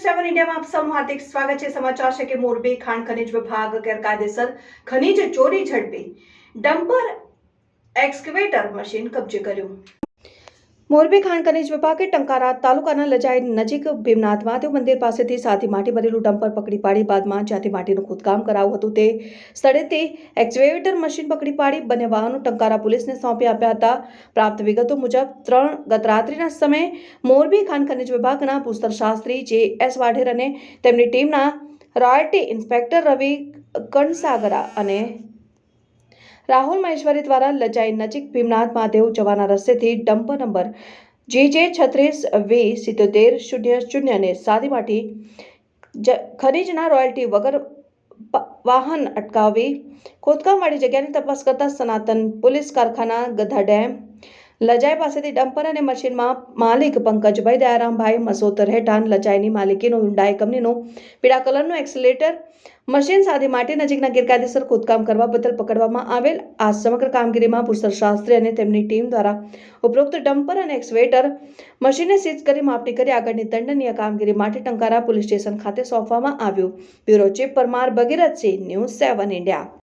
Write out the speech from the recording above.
સેવન ઇન્ડિયામાં આપ સૌનું હાર્દિક સ્વાગત છે. સમાચાર છે કે મોરબી ખાણ ખનિજ વિભાગ ગેરકાયદેસર ખનિજ ચોરી ઝડપી. ડમ્પર એક્સકેવેટર મશીન કબજે કર્યું. મોરબી ખાણ ખનીજ વિભાગે ટંકારા તાલુકાના લજાઈ નજીક ભીમનાથ મહાદેવ મંદિર પાસેથી સાથી માટી ભરેલું ડમ્પર પકડી પાડી બાદમાં જ્યાંથી માટીનું ખોદકામ કરાવ્યું હતું તે સ્થળેથી એક્સવેવેટર મશીન પકડી પાડી બંને વાહનો ટંકારા પોલીસને સોંપી આપ્યા હતા. પ્રાપ્ત વિગતો મુજબ, ત્રણ ગત રાત્રિના સમયે મોરબી ખાણ ખનીજ વિભાગના ભૂસ્તર શાસ્ત્રી જે એસ વાઢેર અને તેમની ટીમના રોયલ્ટી ઇન્સ્પેક્ટર રવિ કણસાગરા અને રાહુલ મહેશ્વરી દ્વારા લજાઈ નજીક ભીમનાથ મહાદેવ જવાના રસ્તેથી ડમ્પર નંબર જે જે છત્રીસ વી સિત્તોતેર શૂન્ય શૂન્યને સાદીમાટી જ ખનીજના રોયલ્ટી વગર વાહન અટકાવી ખોદકામવાળી જગ્યાની તપાસ કરતા સનાતન પોલીસ કારખાના ગધા ડેમ લજાઈ પાસેથી ડમ્પર અને મશીનમાં માલિક પંકજભાઈ દયારામભાઈ મસોતર હેઠાન લજાઈની માલિકીનું હુન્ડાઈ કંપનીનું પીળા કલરનું એક્સિલેટર, મશીન સાથે માટી નજીકના ગેરકાયદેસર ખોદકામ કરવા બદલ પકડવામાં આવેલ આ સમગ્ર કામગીરીમાં પુસ્તક શાસ્ત્રી અને તેમની ટીમ દ્વારા ઉપરોક્ત ડમ્પર અને એક્સવેટર મશીનને સીઝ કરી માપણી કરી આગળની દંડનીય કામગીરી માટે ટંકારા પોલીસ સ્ટેશન ખાતે સોંપવામાં આવ્યું. Bureau chief Parmar Bhagirathsinh, news seven India.